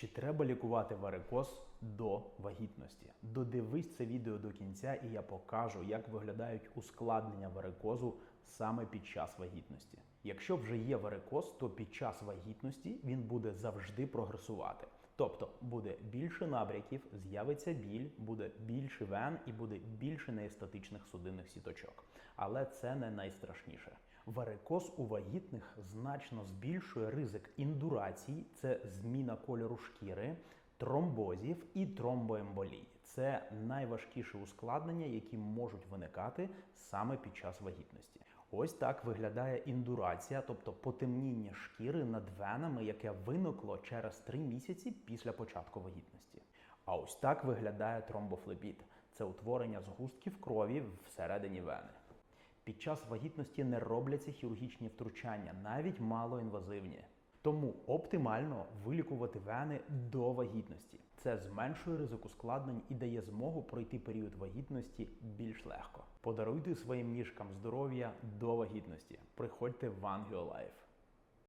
Чи треба лікувати варикоз до вагітності? Додивись це відео до кінця, і я покажу, як виглядають ускладнення варикозу саме під час вагітності. Якщо вже є варикоз, то під час вагітності він буде завжди прогресувати. Тобто буде більше набряків, з'явиться біль, буде більше вен і буде більше неестетичних судинних сіточок. Але це не найстрашніше. Варикоз у вагітних значно збільшує ризик індурації, це зміна кольору шкіри, тромбозів і тромбоемболії. Це найважкіші ускладнення, які можуть виникати саме під час вагітності. Ось так виглядає індурація, тобто потемніння шкіри над венами, яке виникло через 3 місяці після початку вагітності. А ось так виглядає тромбофлебіт. Це утворення згустків крові всередині вени. Під час вагітності не робляться хірургічні втручання, навіть малоінвазивні. Тому оптимально вилікувати вени до вагітності. Це зменшує ризик ускладнень і дає змогу пройти період вагітності більш легко. Подаруйте своїм ніжкам здоров'я до вагітності. Приходьте в Angio Life.